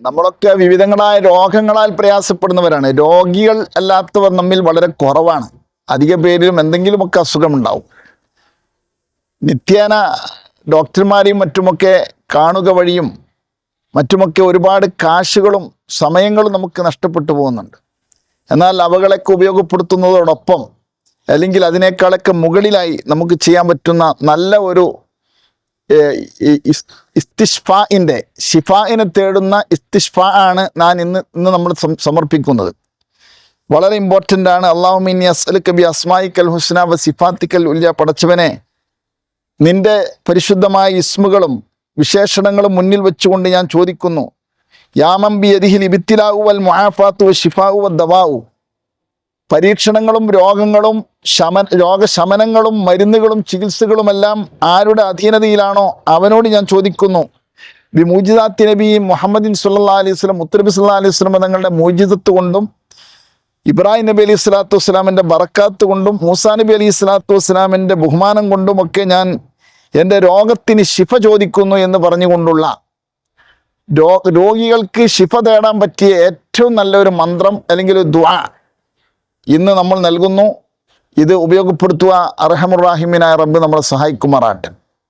നമ്മളൊക്കെ വിവിധങ്ങളായ രോഗങ്ങളാൽ പ്രയാസപ്പെടുന്നവരാണ്. രോഗികൾ അല്ലാത്തവർ നമ്മിൽ വളരെ കുറവാണ്. അധിക പേരിലും എന്തെങ്കിലുമൊക്കെ അസുഖമുണ്ടാവും. നിത്യേന ഡോക്ടർമാരെയും മറ്റുമൊക്കെ കാണുക വഴിയും മറ്റുമൊക്കെ ഒരുപാട് കാശുകളും സമയങ്ങളും നമുക്ക് നഷ്ടപ്പെട്ടു പോകുന്നുണ്ട്. എന്നാൽ അവകളൊക്കെ ഉപയോഗപ്പെടുത്തുന്നതോടൊപ്പം അല്ലെങ്കിൽ അതിനേക്കാളൊക്കെ മുകളിലായി നമുക്ക് ചെയ്യാൻ പറ്റുന്ന നല്ല ഒരു ഏഹ്, ഷിഫാഇനെ തേടുന്ന ഇസ്തിഷ്ഫാ ആണ് ഞാൻ ഇന്ന് ഇന്ന് നമ്മൾ സമർപ്പിക്കുന്നത്. വളരെ ഇമ്പോർട്ടന്റ് ആണ്. അള്ളാഹുമിനി അസ്അൽ കബി അസ്മായിക്കൽ ഹുസ്ന വ സിഫാത്തിക്കൽ ഉല്യ. പടച്ചവനെ നിന്റെ പരിശുദ്ധമായ ഇസ്മുകളും വിശേഷണങ്ങളും മുന്നിൽ വെച്ചുകൊണ്ട് ഞാൻ ചോദിക്കുന്നു. യാമംബി യദിഹിൽ ഇബിത്തിലാവു വൽ മുഹാഫാത്തു ഷിഫാവു വ ദവാവു പരീക്ഷണങ്ങളും രോഗങ്ങളും ശമ രോഗശമനങ്ങളും മരുന്നുകളും ചികിത്സകളുമെല്ലാം ആരുടെ അധീനതയിലാണോ അവനോട് ഞാൻ ചോദിക്കുന്നു. ബി മൂജിദാത്തി നബി മുഹമ്മദിൻ സുല്ലാ അലൈഹി സ്വലം മുത്തനബി സുല്ലാ അലൈഹി സ്വലം തങ്ങളുടെ മൂജിദത്ത് കൊണ്ടും ഇബ്രാഹിം നബി അലൈഹി സ്വലാത്തു വസ്സലാമിന്റെ ബറക്കാത്ത് കൊണ്ടും മൂസാ നബി അലൈഹി സ്വലാത്തു വസ്സലാമിന്റെ ബഹുമാനം കൊണ്ടുമൊക്കെ ഞാൻ എന്റെ രോഗത്തിന് ശിഫ ചോദിക്കുന്നു എന്ന് പറഞ്ഞുകൊണ്ടുള്ള രോ രോഗികൾക്ക് ശിഫ തേടാൻ പറ്റിയ ഏറ്റവും നല്ലൊരു മന്ത്രം അല്ലെങ്കിൽ ഒരു ദ്വാ ഇന്ന് നമ്മൾ നൽകുന്നു ഇത് ഉപയോഗപ്പെടുത്തുക അർഹമുറാഹിമിനായ റബ്ബ് നമ്മളെ സഹായിക്കുമാറാട്ടെ